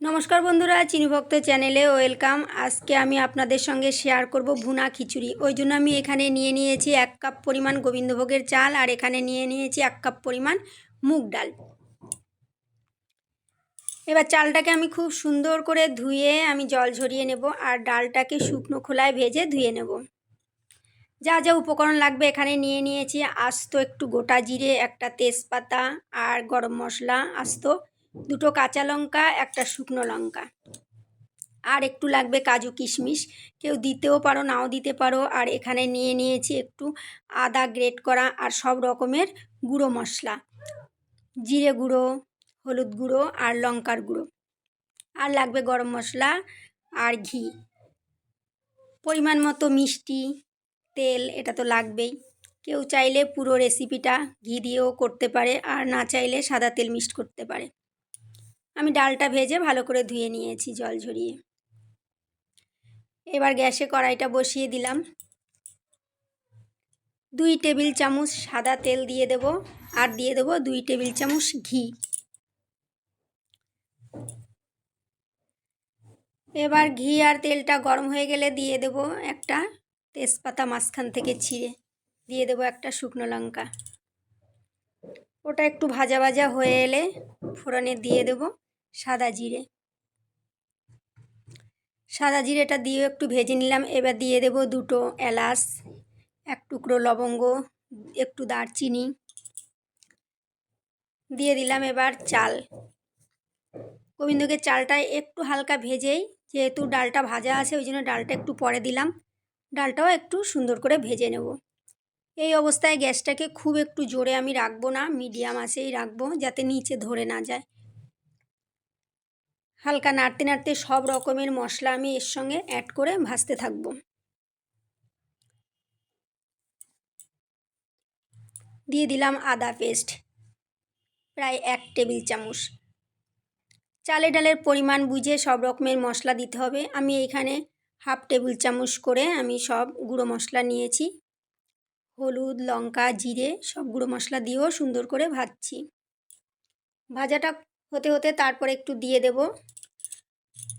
নমস্কার বন্ধুরা চিনিভক্ত চ্যানেলে ওয়েলকাম। আজকে আমি আপনাদের সঙ্গে শেয়ার করব ভুনা খিচুড়ি। ওই জন্য আমি এখানে নিয়ে নিয়েছি এক কাপ পরিমাণ গোবিন্দভোগের চাল আর এখানে নিয়ে নিয়েছি এক কাপ পরিমাণ মুগ ডাল। এবার চালটাকে আমি খুব সুন্দর করে ধুয়ে আমি জল ঝরিয়ে নেব আর ডালটাকে শুকনো খোলায় ভেজে ধুয়ে নেব। যা যা উপকরণ লাগবে এখানে নিয়ে নিয়েছি। আস্ত একটু গোটা জিরে, একটা তেজপাতা আর গরম মশলা আস্ত দুটো কাঁচা লঙ্কা, একটা শুকনো লঙ্কা। আর একটু লাগবে কাজু কিশমিশ। কেউ দিতেও পারো, নাও দিতে পারো। আর এখানে নিয়ে নিয়েছি একটু আদা গ্রেট করা আর সব রকমের গুঁড়ো মশলা। জিরে গুঁড়ো, হলুদ গুঁড়ো আর লঙ্কার গুঁড়ো। আর লাগবে গরম মশলা আর ঘি। পরিমাণ মতো মিষ্টি, তেল, এটা তো লাগবেই। কেউ চাইলে পুরো রেসিপিটা ঘি দিয়েও করতে পারে আর না চাইলে সাদা তেল মিক্সড করতে পারে। আমি ডালটা ভেজে ভালো করে ধুয়ে নিয়েছি জল ঝরিয়ে। এবার গ্যাসে কড়াইটা বসিয়ে দিলাম। দুই টেবিল চামচ সাদা তেল দিয়ে দেব আর দিয়ে দেব দুই টেবিল চামচ ঘি। এবার ঘি আর তেলটা গরম হয়ে গেলে দিয়ে দেব একটা তেজপাতা মাঝখান থেকে ছিঁড়ে। দিয়ে দেব একটা শুকনো লঙ্কা। ওটা একটু ভাজা ভাজা হয়ে এলে ফোড়নে দিয়ে দেব। সাদা জিরে। সাদা জিরেটা দিয়ে একটু ভেজে নিলাম। এবার দিয়ে দেব দুটো এলাচ, এক টুকরো লবঙ্গ, একটু দারচিনি। দিয়ে দিলাম এবার চাল। গোবিন্দকে চালটা একটু হালকা ভেজেই, যেহেতু ডালটা ভাজা আছে, ওই জন্য ডালটা একটু পরে দিলাম। ডালটাও একটু সুন্দর করে ভেজে নেব। এই অবস্থায় গ্যাসটাকে খুব একটু জোরে আমি রাখব না, মিডিয়াম আছেই রাখব, যাতে নিচে ধরে না যায়। হালকা নাড়তে নাড়তে সব রকমের মশলা আমি এর সঙ্গে অ্যাড করে ভাজতে থাকব। দিয়ে দিলাম আদা পেস্ট প্রায় এক টেবিল চামচ। চালে ডালের পরিমাণ বুঝে সব রকমের মশলা দিতে হবে। আমি এখানে হাফ টেবিল চামচ করে আমি সব গুঁড়ো মশলা নিয়েছি। হলুদ, লঙ্কা, জিরে সব গুঁড়ো মশলা দিয়েও সুন্দর করে ভাজছি। ভাজাটা হতে হতে তারপরে একটু দিয়ে দেব।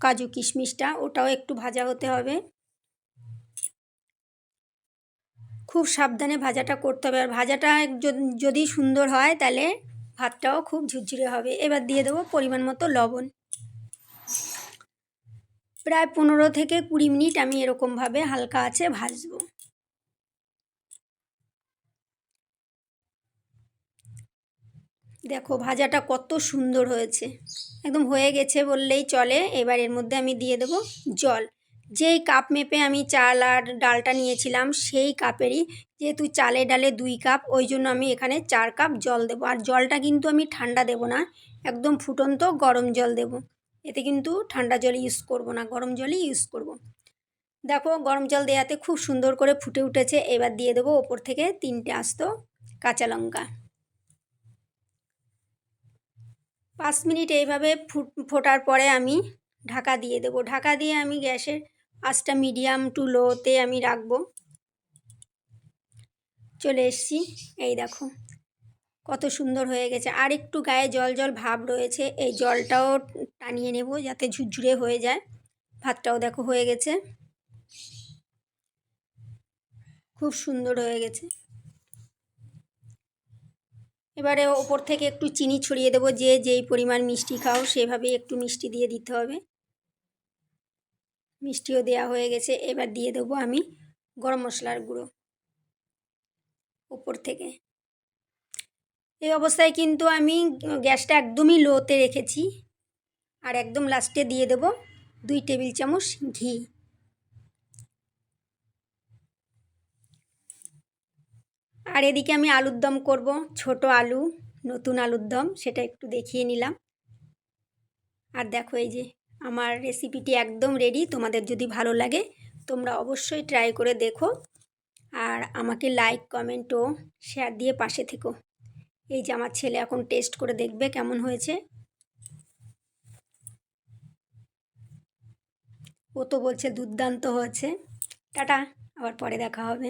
কাজু কিশমিশটা, ওটাও একটু ভাজা হতে হবে। খুব সাবধানে ভাজাটা করতে হবে। আর ভাজাটা যদি সুন্দর হয়, তাহলে ভাতটাও খুব ঝুরঝুরে হবে। এবার দিয়ে দেবো পরিমাণ মতো লবণ। প্রায় পনেরো থেকে কুড়ি মিনিট আমি এরকমভাবে হালকা আছে ভাজবো। দেখো, ভাজাটা কত সুন্দর হয়েছে। একদম হয়ে গেছে বললেই চলে, এবার এর মধ্যে আমি দিয়ে দেব জল। যেই কাপ মেপে আমি চাল আর ডালটা নিয়েছিলাম, সেই কাপেরই যেহেতু চালে ডালে দুই কাপ, ওই জন্য আমি এখানে চার কাপ জল দেবো। আর জলটা কিন্তু আমি ঠান্ডা দেব না, একদম ফুটন্ত গরম জল দেব। এতে কিন্তু ঠান্ডা জল ইউজ করব না, গরম জলই ইউজ করব। দেখো, গরম জল দেওয়াতে খুব সুন্দর করে ফুটে উঠেছে। এবার দিয়ে দেবো ওপর থেকে তিনটে আস্ত কাঁচা লঙ্কা। পাঁচ মিনিট এইভাবে ফুট, ফোটার পরে আমি ঢাকা দিয়ে দেবো। ঢাকা দিয়ে আমি গ্যাসের আঁচটা মিডিয়াম টু লোতে আমি রাখব। চলে এসছি। এই দেখো, কত সুন্দর হয়ে গেছে। আর একটু গায়ে জল জল ভাব রয়েছে। এই জলটাও টানিয়ে নেব যাতে ঝুরঝুরে হয়ে যায়। ভাতটাও দেখো হয়ে গেছে। খুব সুন্দর হয়ে গেছে। এবারে ওপর থেকে একটু চিনি ছড়িয়ে দেবো, যে যেই পরিমাণ মিষ্টি খাও সেভাবেই একটু মিষ্টি দিয়ে দিতে হবে। মিষ্টিও দেওয়া হয়ে গেছে, এবার দিয়ে দেবো আমি গরম মশলার গুঁড়ো উপর থেকে। এই অবস্থায় কিন্তু আমি গ্যাসটা একদমই লোতে রেখেছি, আর একদম লাস্টে দিয়ে দেব দুই টেবিল চামচ ঘি। আর এদিকে আমি আলুর দম করব, ছোট আলু, নতুন আলুর দম, সেটা একটু দেখিয়ে নিলাম। আর দেখো এই যে আমার রেসিপিটি একদম রেডি তোমাদের যদি ভালো লাগে, তোমরা অবশ্যই ট্রাই করে দেখো। আর আমাকে লাইক কমেন্ট ও শেয়ার দিয়ে পাশে থেকো। এই যে আমার ছেলে এখন টেস্ট করে দেখবে কেমন হয়েছে। ও তো বলছে দুর্দান্ত হয়েছে। টাটা, আবার পরে দেখা হবে।